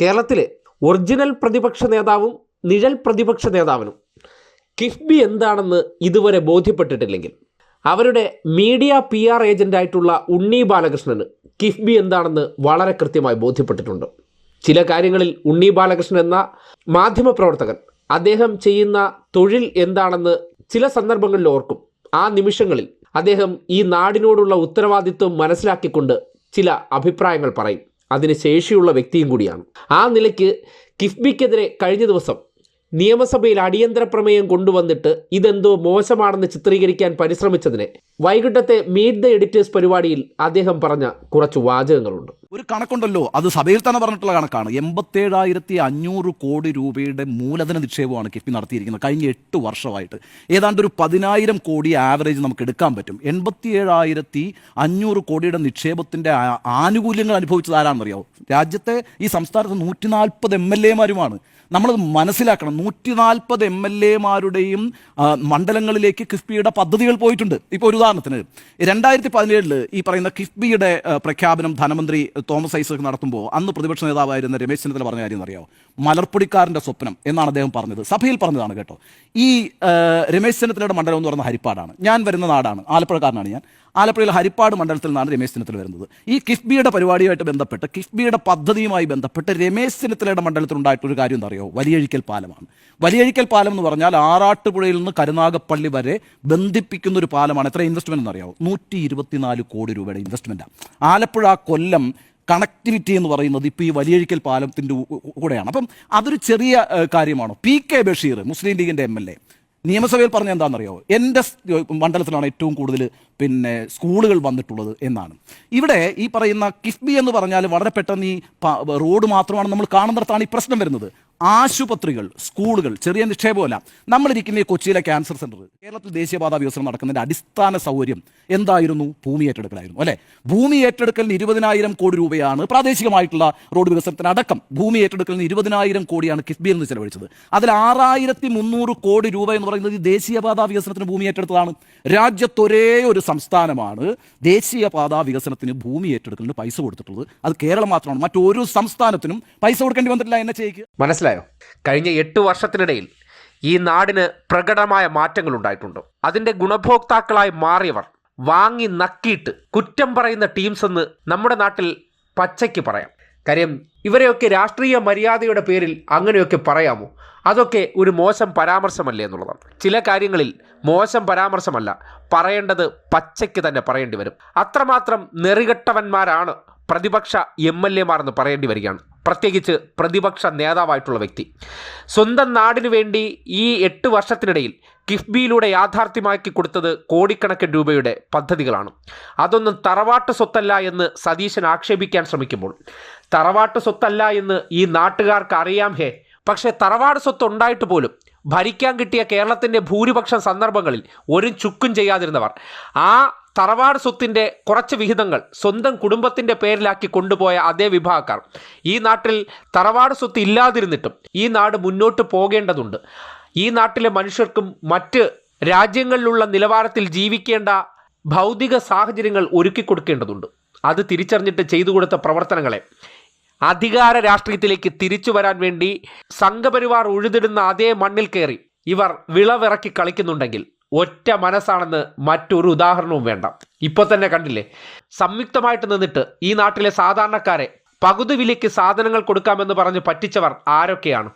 കേരളത്തിലെ ഒറിജിനൽ പ്രതിപക്ഷ നേതാവും നിഴൽ പ്രതിപക്ഷ നേതാവിനും കിഫ്ബി എന്താണെന്ന് ഇതുവരെ ബോധ്യപ്പെട്ടിട്ടില്ലെങ്കിൽ അവരുടെ മീഡിയ പി ആർ ഏജന്റായിട്ടുള്ള ഉണ്ണി ബാലകൃഷ്ണന് കിഫ്ബി എന്താണെന്ന് വളരെ കൃത്യമായി ബോധ്യപ്പെട്ടിട്ടുണ്ട്. ചില കാര്യങ്ങളിൽ ഉണ്ണി ബാലകൃഷ്ണൻ എന്ന മാധ്യമപ്രവർത്തകൻ അദ്ദേഹം ചെയ്യുന്ന തൊഴിൽ എന്താണെന്ന് ചില സന്ദർഭങ്ങളിൽ ഓർക്കും. ആ നിമിഷങ്ങളിൽ അദ്ദേഹം ഈ നാടിനോടുള്ള ഉത്തരവാദിത്വം മനസ്സിലാക്കിക്കൊണ്ട് ചില അഭിപ്രായങ്ങൾ പറയും. അതിന് ശേഷിയുള്ള വ്യക്തിയും കൂടിയാണ്. ആ നിലയ്ക്ക് കിഫ്ബിക്കെതിരെ കഴിഞ്ഞ ദിവസം നിയമസഭയിൽ അടിയന്തര പ്രമേയം കൊണ്ടുവന്നിട്ട് ഇതെന്തോ മോശമാണെന്ന് ചിത്രീകരിക്കാൻ പരിശ്രമിച്ചതിനെ വൈകിട്ടത്തെ മീറ്റ് ദ എഡിറ്റേഴ്സ് പരിപാടിയിൽ അദ്ദേഹം പറഞ്ഞ കുറച്ച് വാചകങ്ങളുണ്ട്. ഒരു കണക്കുണ്ടല്ലോ. അത് സഭയിൽ തന്നെ പറഞ്ഞിട്ടുള്ള കണക്കാണ്. എൺപത്തേഴായിരത്തി അഞ്ഞൂറ് കോടി രൂപയുടെ മൂലധന നിക്ഷേപമാണ് കിഫ്ബി നടത്തിയിരിക്കുന്നത്. കഴിഞ്ഞ എട്ട് വർഷമായിട്ട്. ഏതാണ്ട് ഒരു പതിനായിരം കോടി ആവറേജ് നമുക്ക് എടുക്കാൻ പറ്റും. എൺപത്തിയേഴായിരത്തി അഞ്ഞൂറ് കോടിയുടെ നിക്ഷേപത്തിന്റെ ആനുകൂല്യങ്ങൾ അനുഭവിച്ചത് ആരാണെന്നറിയാവോ? രാജ്യത്തെ ഈ സംസ്ഥാനത്ത് നൂറ്റി നാൽപ്പത് എം എൽ എമാരുമാണ്. നമ്മളത് മനസ്സിലാക്കണം. നൂറ്റി നാൽപ്പത് എം എൽ എമാരുടെയും മണ്ഡലങ്ങളിലേക്ക് കിഫ്ബിയുടെ പദ്ധതികൾ പോയിട്ടുണ്ട്. ഇപ്പോൾ ഒരു ഉദാഹരണത്തിന് രണ്ടായിരത്തി പതിനേഴിൽ ഈ പറയുന്ന കിഫ്ബിയുടെ പ്രഖ്യാപനം ധനമന്ത്രി തോമസ് ഐസക് നടത്തുമ്പോൾ അന്ന് പ്രതിപക്ഷ നേതാവായിരുന്ന രമേശ് ചെന്നിത്തല പറഞ്ഞ കാര്യം അറിയാമോ മലർപ്പൊടിക്കാരന്റെ സ്വപ്നം എന്നാണ് അദ്ദേഹം പറഞ്ഞത്. സഭയിൽ പറഞ്ഞതാണ് കേട്ടോ. ഈ രമേശ് ചെന്നിത്തലയുടെ മണ്ഡലം എന്ന് പറയുന്ന ഹരിപ്പാടാണ്. ഞാൻ വരുന്ന നാടാണ്. ആലപ്പുഴക്കാരനാണ് ഞാൻ. ആലപ്പുഴയിൽ ഹരിപ്പാട് മണ്ഡലത്തിൽ നിന്നാണ് രമേശ് ചെന്നിത്തല വരുന്നത്. ഈ കിഫ്ബിയുടെ പരിപാടിയുമായിട്ട് ബന്ധപ്പെട്ട് കിഫ്ബിയുടെ പദ്ധതിയുമായി ബന്ധപ്പെട്ട് രമേശ് ചെന്നിത്തലയുടെ മണ്ഡലത്തിൽ ഉണ്ടായിട്ടൊരു കാര്യം എന്താ അറിയോ വലിയഴിക്കൽ പാലമാണ്. വലിയഴിക്കൽ പാലം എന്ന് പറഞ്ഞാൽ ആറാട്ടുപുഴയിൽ നിന്ന് കരുനാഗപ്പള്ളി വരെ ബന്ധിപ്പിക്കുന്ന ഒരു പാലമാണ്. എത്ര ഇൻവെസ്റ്റ്മെന്റ് എന്നറിയാവോ? നൂറ്റി ഇരുപത്തിനാല് കോടി രൂപയുടെ ഇൻവെസ്റ്റ്മെന്റാണ് ആലപ്പുഴ കൊല്ലം കണക്ടിവിറ്റി എന്ന് പറയുന്നത് ഇപ്പോൾ ഈ വലിയഴിക്കൽ പാലത്തിന്റെ കൂടെയാണ്. അപ്പം അതൊരു ചെറിയ കാര്യമാണോ? പി കെ ബഷീർ മുസ്ലിം ലീഗിന്റെ എം എൽ എ നിയമസഭയിൽ പറഞ്ഞ എന്താണെന്നറിയോ? എന്റെ മണ്ഡലത്തിലാണ് ഏറ്റവും കൂടുതൽ പിന്നെ സ്കൂളുകൾ വന്നിട്ടുള്ളത് എന്നാണ്. ഇവിടെ ഈ പറയുന്ന കിഫ്ബി എന്ന് പറഞ്ഞാൽ വളരെ പെട്ടെന്ന് ഈ റോഡ് മാത്രമാണ് നമ്മൾ കാണുന്നിടത്താണ് ഈ പ്രശ്നം വരുന്നത്. ആശുപത്രികൾ സ്കൂളുകൾ ചെറിയ നിക്ഷേപമല്ല. നമ്മളിരിക്കുന്ന ഈ കൊച്ചിയിലെ ക്യാൻസർ സെന്റർ കേരളത്തിൽ ദേശീയപാതാ വികസനം നടക്കുന്നതിന്റെ അടിസ്ഥാന സൗകര്യം എന്തായിരുന്നു? ഭൂമി ഏറ്റെടുക്കലായിരുന്നു അല്ലേ? ഭൂമി ഏറ്റെടുക്കലിന് ഇരുപതിനായിരം കോടി രൂപയാണ് പ്രാദേശികമായിട്ടുള്ള റോഡ് വികസനത്തിന് അടക്കം ഭൂമി ഏറ്റെടുക്കലിന് ഇരുപതിനായിരം കോടിയാണ് കിഫ്ബിയിൽ നിന്ന് ചെലവഴിച്ചത്. അതിൽ ആറായിരത്തി മുന്നൂറ് കോടി രൂപ എന്ന് പറയുന്നത് ഈ ദേശീയപാത വികസനത്തിന് ഭൂമി ഏറ്റെടുത്തതാണ്. രാജ്യത്തൊരേ ഒരു സംസ്ഥാനമാണ് ദേശീയപാത വികസനത്തിന് ഭൂമി ഏറ്റെടുക്കലിന് പൈസ കൊടുത്തിട്ടുള്ളത്. അത് കേരളം മാത്രമാണ്. മറ്റൊരു സംസ്ഥാനത്തിനും പൈസ കൊടുക്കേണ്ടി വന്നിട്ടില്ല. എന്നെ ചെയ്യിക്കുക മനസ്സിലായോ. കഴിഞ്ഞ എട്ട് വർഷത്തിനിടയിൽ ഈ നാടിന് പ്രകടമായ മാറ്റങ്ങൾ ഉണ്ടായിട്ടുണ്ട്. അതിന്റെ ഗുണഭോക്താക്കളായി മാറിയവർ വാങ്ങി നക്കിയിട്ട് കുറ്റം പറയുന്ന ടീംസ് എന്ന് നമ്മുടെ നാട്ടിൽ പച്ചയ്ക്ക് പറയാം. കാര്യം ഇവരെയൊക്കെ രാഷ്ട്രീയ മര്യാദയുടെ പേരിൽ അങ്ങനെയൊക്കെ പറയാമോ? അതൊക്കെ ഒരു മോശം പരാമർശമല്ലേ എന്നുള്ളതാണ്. ചില കാര്യങ്ങളിൽ മോശം പരാമർശമല്ല പറയേണ്ടത് പച്ചയ്ക്ക് തന്നെ പറയേണ്ടി വരും. അത്രമാത്രം നെറികെട്ടവന്മാരാണ് പ്രതിപക്ഷ എം എൽ എമാർ എന്ന് പറയേണ്ടി വരികയാണ്. പ്രത്യേകിച്ച് പ്രതിപക്ഷ നേതാവായിട്ടുള്ള വ്യക്തി. സ്വന്തം നാടിനു വേണ്ടി ഈ എട്ട് വർഷത്തിനിടയിൽ കിഫ്ബിയിലൂടെ യാഥാർത്ഥ്യമാക്കി കൊടുത്തത് കോടിക്കണക്കിന് രൂപയുടെ പദ്ധതികളാണ്. അതൊന്നും തറവാട്ട് സ്വത്തല്ല എന്ന് സതീശൻ ആക്ഷേപിക്കാൻ ശ്രമിക്കുമ്പോൾ തറവാട്ട് സ്വത്തല്ല എന്ന് ഈ നാട്ടുകാർക്ക് അറിയാം ഹേ പക്ഷേ തറവാട് സ്വത്ത് ഉണ്ടായിട്ട് പോലും ഭരിക്കാൻ കിട്ടിയ കേരളത്തിന്റെ ഭൂരിപക്ഷം സന്ദർഭങ്ങളിൽ ഒരു ചുക്കും ചെയ്യാതിരുന്നവർ. ആ തറവാട് സ്വത്തിന്റെ കുറച്ച് വിഹിതങ്ങൾ സ്വന്തം കുടുംബത്തിന്റെ പേരിലാക്കി കൊണ്ടുപോയ അതേ വിഭാഗക്കാർ. ഈ നാട്ടിൽ തറവാട് സ്വത്ത് ഇല്ലാതിരുന്നിട്ടും ഈ നാട് മുന്നോട്ട് പോകേണ്ടതുണ്ട്. ഈ നാട്ടിലെ മനുഷ്യർക്കും മറ്റ് രാജ്യങ്ങളിലുള്ള നിലവാരത്തിൽ ജീവിക്കേണ്ട ഭൗതിക സാഹചര്യങ്ങൾ ഒരുക്കി കൊടുക്കേണ്ടതുണ്ട്. അത് തിരിച്ചറിഞ്ഞിട്ട് ചെയ്തു കൊടുത്ത പ്രവർത്തനങ്ങളെ അധികാര രാഷ്ട്രീയത്തിലേക്ക് തിരിച്ചു വരാൻ വേണ്ടി സംഘപരിവാർ ഉഴുതിടുന്ന അതേ മണ്ണിൽ കയറി ഇവർ വിളവിറക്കി കളിക്കുന്നുണ്ടെങ്കിൽ ഒറ്റ മനസ്സാണെന്ന് മറ്റൊരു ഉദാഹരണവും വേണ്ട. ഇപ്പോൾ തന്നെ കണ്ടില്ലേ? സംയുക്തമായിട്ട് നിന്നിട്ട് ഈ നാട്ടിലെ സാധാരണക്കാരെ പകുതി വിലയ്ക്ക് സാധനങ്ങൾ കൊടുക്കാമെന്ന് പറഞ്ഞ് പറ്റിച്ചവർ ആരൊക്കെയാണ്?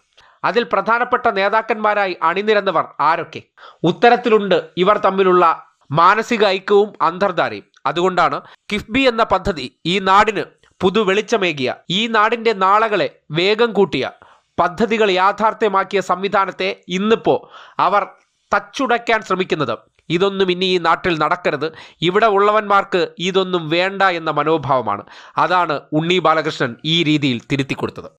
അതിൽ പ്രധാനപ്പെട്ട നേതാക്കന്മാരായി അണിനിരന്നവർ ആരൊക്കെ? ഉത്തരത്തിലുണ്ട് ഇവർ തമ്മിലുള്ള മാനസിക ഐക്യവും അന്തർധാരയും. അതുകൊണ്ടാണ് കിഫ്ബി എന്ന പദ്ധതി ഈ നാടിന് പുതു വെളിച്ചമേകിയ ഈ നാടിന്റെ നാളകളെ വേഗം കൂട്ടിയ പദ്ധതികൾ യാഥാർത്ഥ്യമാക്കിയ സംവിധാനത്തെ ഇന്നിപ്പോ അവർ തച്ചുടയ്ക്കാൻ ശ്രമിക്കുന്നത്. ഇതൊന്നും ഇനി ഈ നാട്ടിൽ നടക്കരുത്. ഇവിടെ ഉള്ളവന്മാർക്ക് ഇതൊന്നും വേണ്ട എന്ന മനോഭാവമാണ്. അതാണ് ഉണ്ണി ബാലകൃഷ്ണൻ ഈ രീതിയിൽ തിരുത്തി കൊടുത്തത്